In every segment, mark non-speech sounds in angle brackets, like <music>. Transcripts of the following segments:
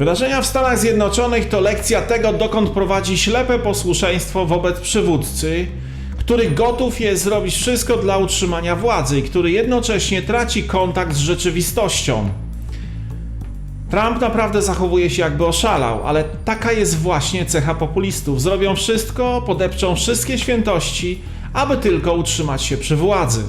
Wydarzenia w Stanach Zjednoczonych to lekcja tego, dokąd prowadzi ślepe posłuszeństwo wobec przywódcy, który gotów jest zrobić wszystko dla utrzymania władzy i który jednocześnie traci kontakt z rzeczywistością. Trump naprawdę zachowuje się jakby oszalał, ale taka jest właśnie cecha populistów. Zrobią wszystko, podepczą wszystkie świętości, aby tylko utrzymać się przy władzy.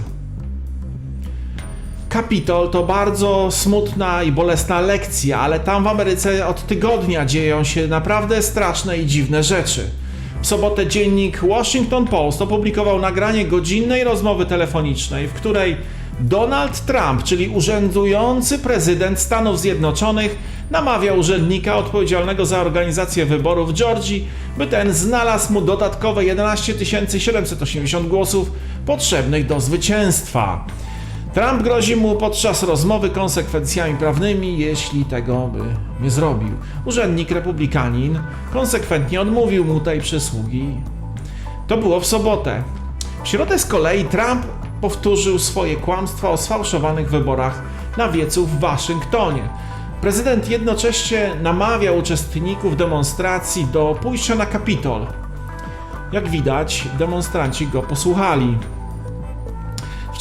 Kapitol to bardzo smutna i bolesna lekcja, ale tam w Ameryce od tygodnia dzieją się naprawdę straszne i dziwne rzeczy. W sobotę dziennik Washington Post opublikował nagranie godzinnej rozmowy telefonicznej, w której Donald Trump, czyli urzędujący prezydent Stanów Zjednoczonych, namawia urzędnika odpowiedzialnego za organizację wyborów w Georgii, by ten znalazł mu dodatkowe 11 780 głosów potrzebnych do zwycięstwa. Trump grozi mu podczas rozmowy konsekwencjami prawnymi, jeśli tego by nie zrobił. Urzędnik republikanin konsekwentnie odmówił mu tej przysługi. To było w sobotę. W środę z kolei Trump powtórzył swoje kłamstwa o sfałszowanych wyborach na wiecu w Waszyngtonie. Prezydent jednocześnie namawiał uczestników demonstracji do pójścia na Kapitol. Jak widać, demonstranci go posłuchali.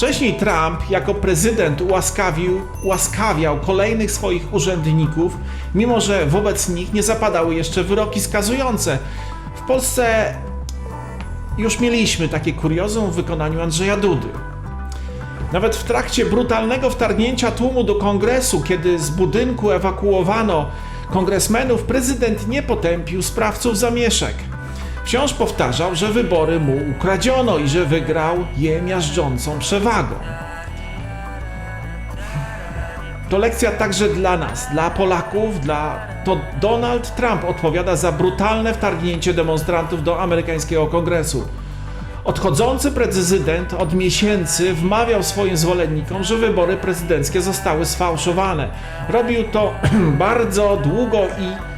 Wcześniej Trump jako prezydent ułaskawił, ułaskawiał kolejnych swoich urzędników, mimo że wobec nich nie zapadały jeszcze wyroki skazujące. W Polsce już mieliśmy takie kuriozum w wykonaniu Andrzeja Dudy. Nawet w trakcie brutalnego wtargnięcia tłumu do kongresu, kiedy z budynku ewakuowano kongresmenów, prezydent nie potępił sprawców zamieszek. Wciąż powtarzał, że wybory mu ukradziono i że wygrał je miażdżącą przewagą. To lekcja także dla nas, dla Polaków, dla to Donald Trump odpowiada za brutalne wtargnięcie demonstrantów do amerykańskiego kongresu. Odchodzący prezydent od miesięcy wmawiał swoim zwolennikom, że wybory prezydenckie zostały sfałszowane. Robił to <clears throat> bardzo długo i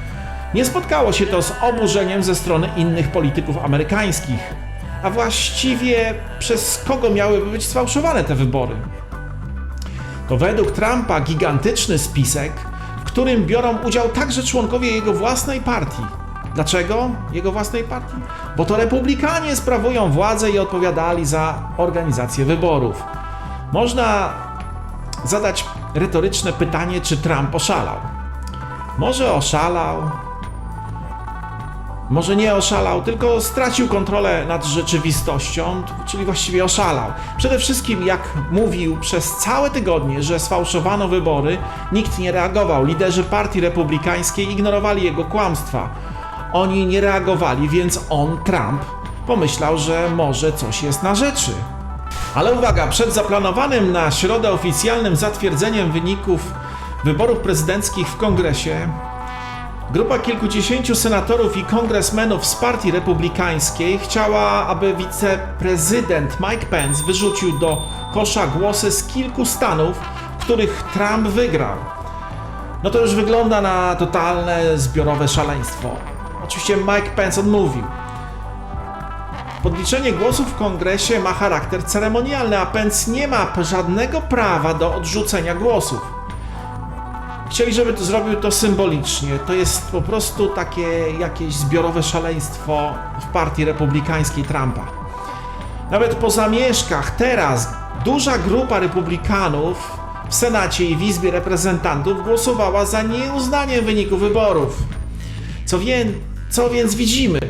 nie spotkało się to z oburzeniem ze strony innych polityków amerykańskich. A właściwie przez kogo miałyby być sfałszowane te wybory? To według Trumpa gigantyczny spisek, w którym biorą udział także członkowie jego własnej partii. Dlaczego jego własnej partii? Bo to republikanie sprawują władzę i odpowiadali za organizację wyborów. Można zadać retoryczne pytanie, czy Trump oszalał. Może oszalał, może nie oszalał, tylko stracił kontrolę nad rzeczywistością, czyli właściwie oszalał. Przede wszystkim, jak mówił przez całe tygodnie, że sfałszowano wybory, nikt nie reagował. Liderzy partii republikańskiej ignorowali jego kłamstwa. Oni nie reagowali, więc on, Trump, pomyślał, że może coś jest na rzeczy. Ale uwaga, przed zaplanowanym na środę oficjalnym zatwierdzeniem wyników wyborów prezydenckich w kongresie Grupa kilkudziesięciu senatorów i kongresmenów z partii republikańskiej chciała, aby wiceprezydent Mike Pence wyrzucił do kosza głosy z kilku stanów, w których Trump wygrał. No to już wygląda na totalne zbiorowe szaleństwo. Oczywiście Mike Pence odmówił. Podliczenie głosów w kongresie ma charakter ceremonialny, a Pence nie ma żadnego prawa do odrzucenia głosów. Chcieli, żeby to zrobił to symbolicznie. To jest po prostu takie jakieś zbiorowe szaleństwo w partii republikańskiej Trumpa. Nawet po zamieszkach teraz duża grupa republikanów w Senacie i w Izbie Reprezentantów głosowała za nieuznaniem wyniku wyborów. Co, wie, co więc widzimy?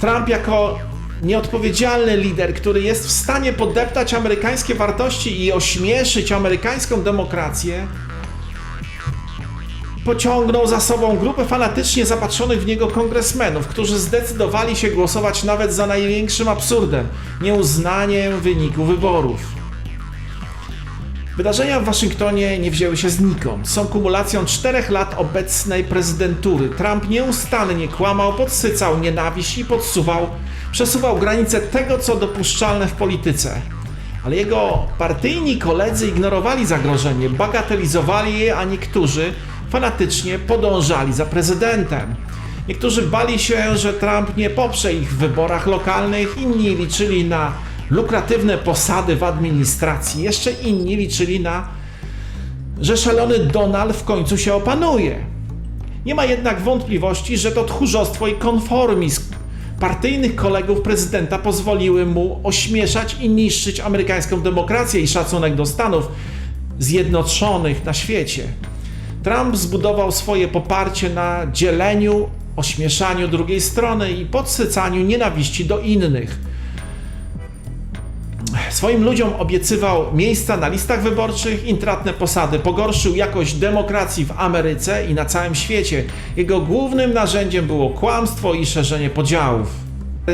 Trump jako nieodpowiedzialny lider, który jest w stanie podeptać amerykańskie wartości i ośmieszyć amerykańską demokrację, pociągnął za sobą grupę fanatycznie zapatrzonych w niego kongresmenów, którzy zdecydowali się głosować nawet za największym absurdem nieuznaniem wyniku wyborów. Wydarzenia w Waszyngtonie nie wzięły się znikąd. Są kumulacją czterech lat obecnej prezydentury. Trump nieustannie kłamał, podsycał nienawiść i podsuwał, przesuwał granice tego, co dopuszczalne w polityce. Ale jego partyjni koledzy ignorowali zagrożenie, bagatelizowali je, a niektórzy fanatycznie podążali za prezydentem. Niektórzy bali się, że Trump nie poprze ich w wyborach lokalnych, inni liczyli na lukratywne posady w administracji, jeszcze inni liczyli na że szalony Donald w końcu się opanuje. Nie ma jednak wątpliwości, że to tchórzostwo i konformizm partyjnych kolegów prezydenta pozwoliły mu ośmieszać i niszczyć amerykańską demokrację i szacunek do Stanów Zjednoczonych na świecie. Trump zbudował swoje poparcie na dzieleniu, ośmieszaniu drugiej strony i podsycaniu nienawiści do innych. Swoim ludziom obiecywał miejsca na listach wyborczych, intratne posady, pogorszył jakość demokracji w Ameryce i na całym świecie. Jego głównym narzędziem było kłamstwo i szerzenie podziałów.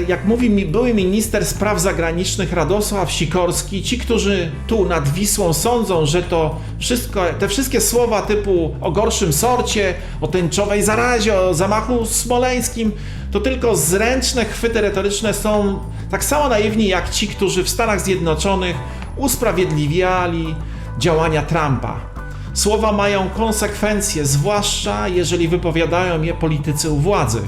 Jak mówi mi były minister spraw zagranicznych Radosław Sikorski, ci, którzy tu nad Wisłą sądzą, że to wszystko, te wszystkie słowa typu o gorszym sorcie, o tęczowej zarazie, o zamachu smoleńskim, to tylko zręczne chwyty retoryczne są tak samo naiwni jak ci, którzy w Stanach Zjednoczonych usprawiedliwiali działania Trumpa. Słowa mają konsekwencje, zwłaszcza jeżeli wypowiadają je politycy u władzy.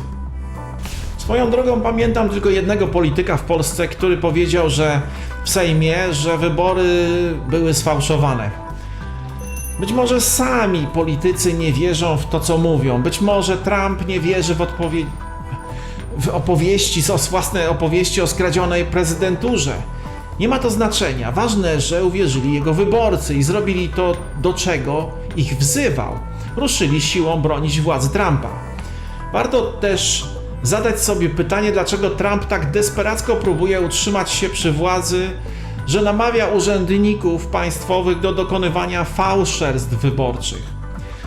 Swoją drogą pamiętam tylko jednego polityka w Polsce, który powiedział, że w Sejmie, że wybory były sfałszowane. Być może sami politycy nie wierzą w to, co mówią. Być może Trump nie wierzy w, odpowie- w opowieści, o własne opowieści o skradzionej prezydenturze. Nie ma to znaczenia. Ważne, że uwierzyli jego wyborcy i zrobili to, do czego ich wzywał. Ruszyli siłą bronić władzy Trumpa. Warto też zadać sobie pytanie, dlaczego Trump tak desperacko próbuje utrzymać się przy władzy, że namawia urzędników państwowych do dokonywania fałszerstw wyborczych.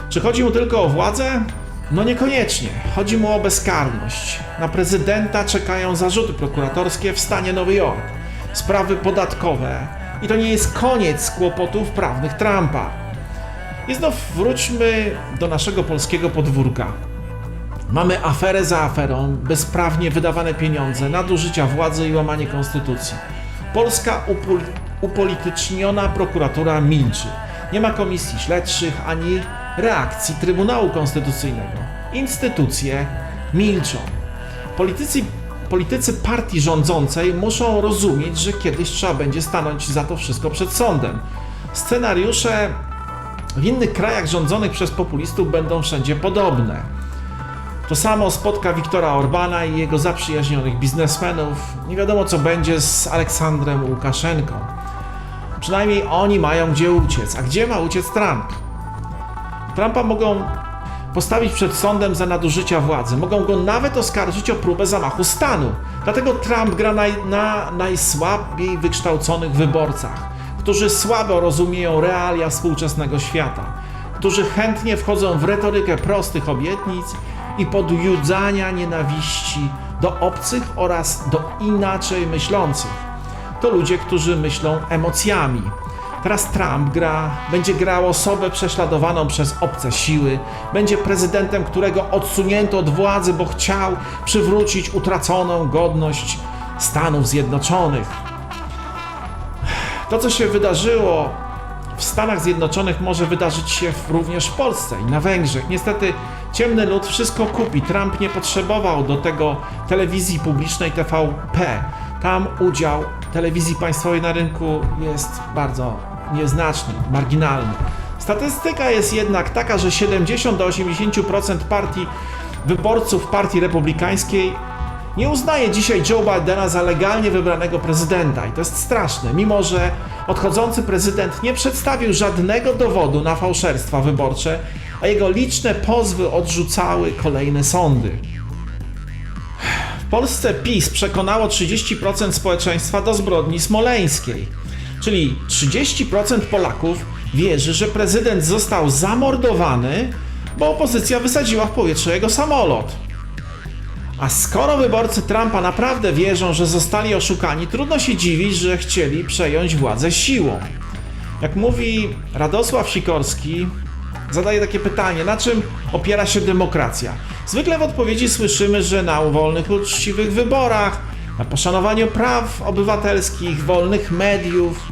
Czy chodzi mu tylko o władzę? No niekoniecznie. Chodzi mu o bezkarność. Na prezydenta czekają zarzuty prokuratorskie w stanie Nowy Jork, sprawy podatkowe i to nie jest koniec kłopotów prawnych Trumpa. I znów wróćmy do naszego polskiego podwórka. Mamy aferę za aferą, bezprawnie wydawane pieniądze, nadużycia władzy i łamanie konstytucji. Polska upol- upolityczniona prokuratura milczy. Nie ma komisji śledczych ani reakcji Trybunału Konstytucyjnego. Instytucje milczą. Politycy, politycy partii rządzącej muszą rozumieć, że kiedyś trzeba będzie stanąć za to wszystko przed sądem. Scenariusze w innych krajach rządzonych przez populistów będą wszędzie podobne. To samo spotka Wiktora Orbana i jego zaprzyjaźnionych biznesmenów. Nie wiadomo, co będzie z Aleksandrem Łukaszenką. Przynajmniej oni mają gdzie uciec. A gdzie ma uciec Trump? Trumpa mogą postawić przed sądem za nadużycia władzy. Mogą go nawet oskarżyć o próbę zamachu stanu. Dlatego Trump gra naj, na najsłabiej wykształconych wyborcach, którzy słabo rozumieją realia współczesnego świata, którzy chętnie wchodzą w retorykę prostych obietnic i podjudzania nienawiści do obcych oraz do inaczej myślących. To ludzie, którzy myślą emocjami. Teraz Trump gra, będzie grał osobę prześladowaną przez obce siły, będzie prezydentem, którego odsunięto od władzy, bo chciał przywrócić utraconą godność Stanów Zjednoczonych. To, co się wydarzyło w Stanach Zjednoczonych, może wydarzyć się również w Polsce i na Węgrzech. Niestety, ciemny lud wszystko kupi. Trump nie potrzebował do tego telewizji publicznej TVP. Tam udział telewizji państwowej na rynku jest bardzo nieznaczny, marginalny. Statystyka jest jednak taka, że 70 do 80% partii wyborców Partii Republikańskiej nie uznaje dzisiaj Joe Bidena za legalnie wybranego prezydenta i to jest straszne, mimo że odchodzący prezydent nie przedstawił żadnego dowodu na fałszerstwa wyborcze, a jego liczne pozwy odrzucały kolejne sądy. W Polsce PiS przekonało 30% społeczeństwa do zbrodni smoleńskiej, czyli 30% Polaków wierzy, że prezydent został zamordowany, bo opozycja wysadziła w powietrze jego samolot. A skoro wyborcy Trumpa naprawdę wierzą, że zostali oszukani, trudno się dziwić, że chcieli przejąć władzę siłą. Jak mówi Radosław Sikorski, zadaje takie pytanie, na czym opiera się demokracja? Zwykle w odpowiedzi słyszymy, że na wolnych, uczciwych wyborach, na poszanowaniu praw obywatelskich, wolnych mediów.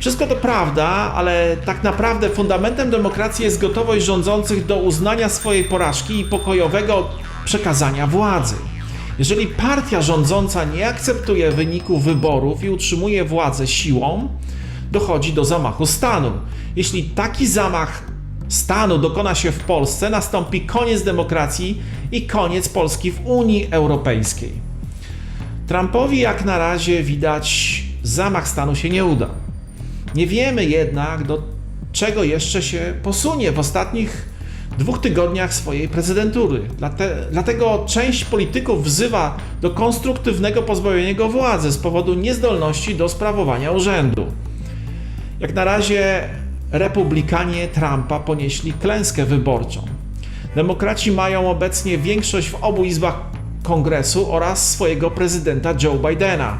Wszystko to prawda, ale tak naprawdę fundamentem demokracji jest gotowość rządzących do uznania swojej porażki i pokojowego przekazania władzy. Jeżeli partia rządząca nie akceptuje wyniku wyborów i utrzymuje władzę siłą, dochodzi do zamachu stanu. Jeśli taki zamach stanu dokona się w Polsce, nastąpi koniec demokracji i koniec Polski w Unii Europejskiej. Trumpowi jak na razie widać zamach stanu się nie uda. Nie wiemy jednak, do czego jeszcze się posunie w ostatnich dwóch tygodniach swojej prezydentury. Dlate, dlatego część polityków wzywa do konstruktywnego pozbawienia go władzy z powodu niezdolności do sprawowania urzędu. Jak na razie republikanie Trumpa ponieśli klęskę wyborczą. Demokraci mają obecnie większość w obu izbach kongresu oraz swojego prezydenta Joe Bidena.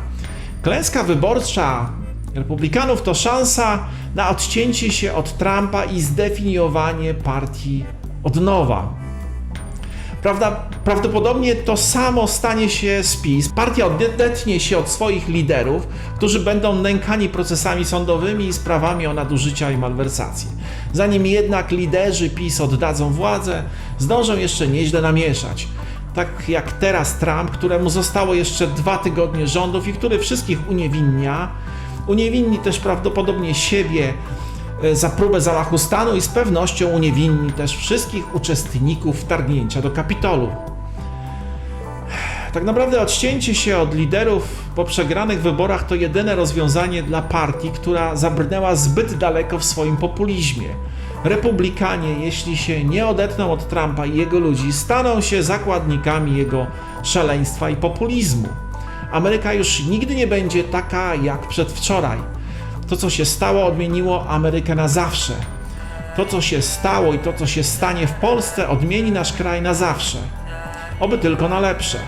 Klęska wyborcza republikanów to szansa na odcięcie się od Trumpa i zdefiniowanie partii od nowa. Prawda, prawdopodobnie to samo stanie się z PiS. Partia odetnie się od swoich liderów, którzy będą nękani procesami sądowymi i sprawami o nadużycia i malwersacje. Zanim jednak liderzy PiS oddadzą władzę, zdążą jeszcze nieźle namieszać. Tak jak teraz Trump, któremu zostało jeszcze dwa tygodnie rządów i który wszystkich uniewinnia, uniewinni też prawdopodobnie siebie za próbę zamachu stanu i z pewnością uniewinni też wszystkich uczestników wtargnięcia do Kapitolu. Tak naprawdę odcięcie się od liderów po przegranych wyborach to jedyne rozwiązanie dla partii, która zabrnęła zbyt daleko w swoim populizmie. Republikanie, jeśli się nie odetną od Trumpa i jego ludzi, staną się zakładnikami jego szaleństwa i populizmu. Ameryka już nigdy nie będzie taka jak przedwczoraj. To, co się stało, odmieniło Amerykę na zawsze. To, co się stało i to, co się stanie w Polsce, odmieni nasz kraj na zawsze. Oby tylko na lepsze.